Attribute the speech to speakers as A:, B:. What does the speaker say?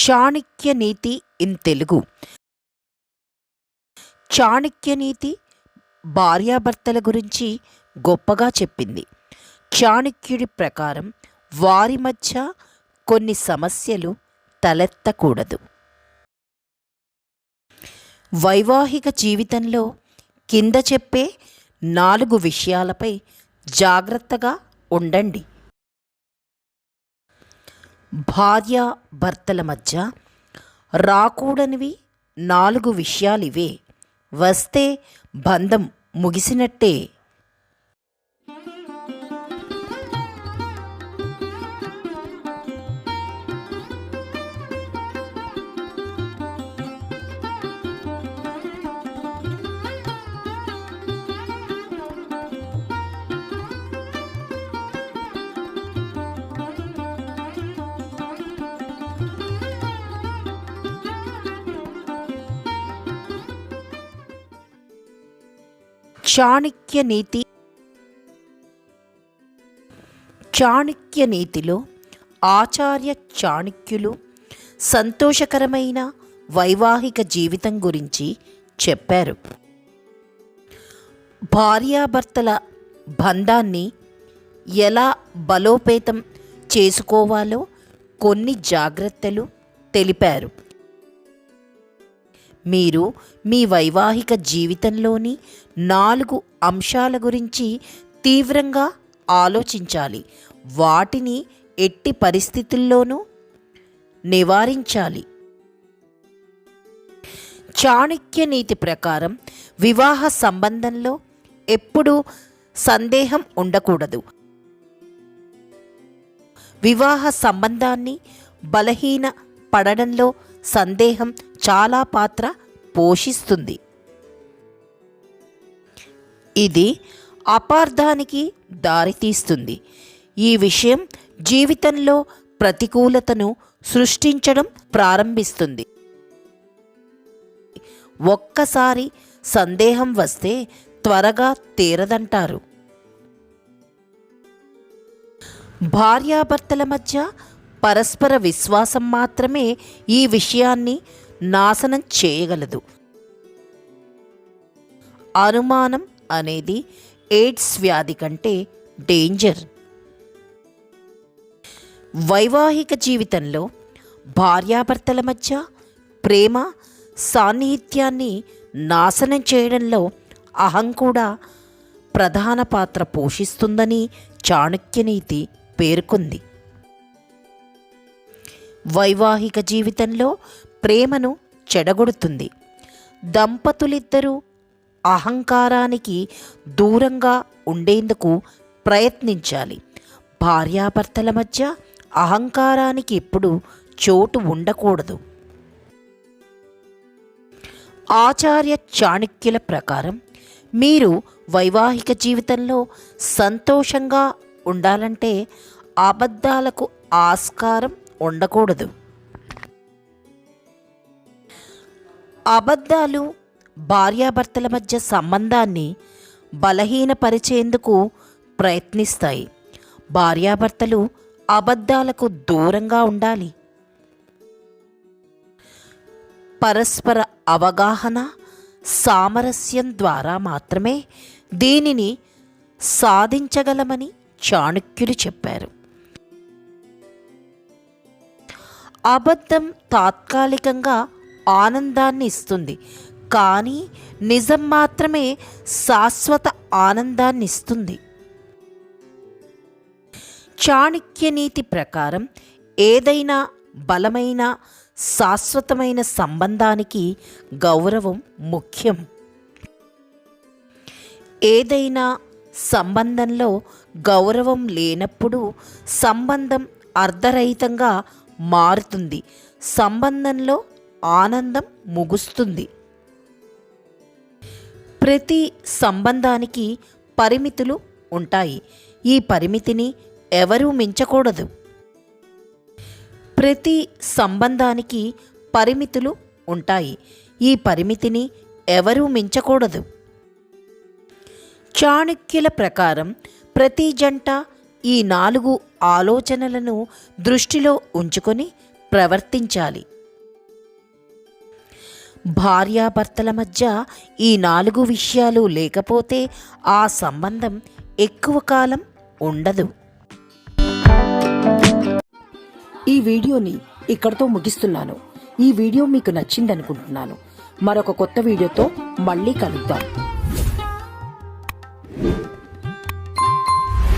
A: చాణక్య నీతి in Telugu. Chanakya నీతి భార్యాభర్తల గురించి గొప్పగా చెప్పింది. చాణక్యుడి ప్రకారం వారి మధ్య కొన్ని సమస్యలు తలెత్తకూడదు. వైవాహిక జీవితంలో కింద చెప్పే నాలుగు విషయాలపై జాగ్రత్తగా ఉండండి. భార్య భర్తల మధ్య రాకూడనివి నాలుగు విషయాలివే. వస్తే బంధం ముగిసినట్టే. చాణక్య నీతి చాణక్య నీతిలో ఆచార్య చాణక్యులు సంతోషకరమైన వైవాహిక జీవితం గురించి చెప్పారు. భార్యాభర్తల బంధాన్ని ఎలా బలోపేతం చేసుకోవాలో కొన్ని జాగ్రత్తలు తెలిపారు. మీరు మీ వైవాహిక జీవితంలోని నాలుగు అంశాల గురించి తీవ్రంగా ఆలోచించాలి. వాటిని ఎట్టి పరిస్థితుల్లోనూ నివారించాలి. చాణక్య నీతి ప్రకారం వివాహ సంబంధంలో ఎప్పుడూ సందేహం ఉండకూడదు. వివాహ సంబంధాన్ని బలహీన పడడంలో సందేహం చాలా పాత్ర పోషిస్తుంది. ఇది అపార్థానికి దారితీస్తుంది. ఈ విషయం జీవితంలో ప్రతికూలతను సృష్టించడం ప్రారంభిస్తుంది. ఒక్కసారి సందేహం వస్తే త్వరగా తీరదంటారు. భార్యాభర్తల మధ్య పరస్పర విశ్వాసం మాత్రమే ఈ విషయాన్ని నాశనం చేయగలదు. అనుమానం అనేది ఎయిడ్స్ వ్యాధి కంటే డేంజర్. వైవాహిక జీవితంలో భార్యాభర్తల మధ్య ప్రేమ సాన్నిహిత్యాన్ని నాశనం చేయడంలో అహం కూడా ప్రధాన పాత్ర పోషిస్తుందని చాణక్యనీతి పేర్కొంది. వైవాహిక జీవితంలో ప్రేమను చెడగొడుతుంది. దంపతులిద్దరూ అహంకారానికి దూరంగా ఉండేందుకు ప్రయత్నించాలి. భార్యాభర్తల మధ్య అహంకారానికి ఎప్పుడు చోటు ఉండకూడదు. ఆచార్య చాణక్యుల ప్రకారం మీరు వైవాహిక జీవితంలో సంతోషంగా ఉండాలంటే అబద్ధాలకు ఆస్కారం ఉండకూడదు. అబద్ధాలు భార్యాభర్తల మధ్య సంబంధాన్ని బలహీనపరిచేందుకు ప్రయత్నిస్తాయి. భార్యాభర్తలు అబద్ధాలకు దూరంగా ఉండాలి. పరస్పర అవగాహన సామరస్యం ద్వారా మాత్రమే దీనిని సాధించగలమని చాణుక్యులు చెప్పారు. అబద్ధం తాత్కాలికంగా ఆనందాన్ని ఇస్తుంది. కానీ నిజం మాత్రమే శాశ్వత ఆనందాన్ని ఇస్తుంది. చాణక్య నీతి ప్రకారం ఏదైనా బలమైన శాశ్వతమైన సంబంధానికి గౌరవం ముఖ్యం. ఏదైనా సంబంధంలో గౌరవం లేనప్పుడు సంబంధం అర్ధరహితంగా మారుతుంది. సంబంధంలో ఆనందం ముగుస్తుంది. ప్రతి సంబంధానికి పరిమితులు ఉంటాయి. ఈ పరిమితిని ఎవరూ మించకూడదు. ప్రతి సంబంధానికి పరిమితులు ఉంటాయి. ఈ పరిమితిని ఎవరూ మించకూడదు. చాణుక్యుల ప్రకారం ప్రతి జంట ఈ నాలుగు ఆలోచనలను దృష్టిలో ఉంచుకొని ప్రవర్తించాలి. భార్యాభర్తల మధ్య ఈ నాలుగు విషయాలు లేకపోతే ఆ సంబంధం ఎక్కువ కాలం ఉండదు.
B: ఈ వీడియోని ఇక్కడితో ముగిస్తున్నాను. ఈ వీడియో మీకు నచ్చిందనుకుంటున్నాను. మరొక కొత్త వీడియోతో మళ్ళీ కలుద్దాం.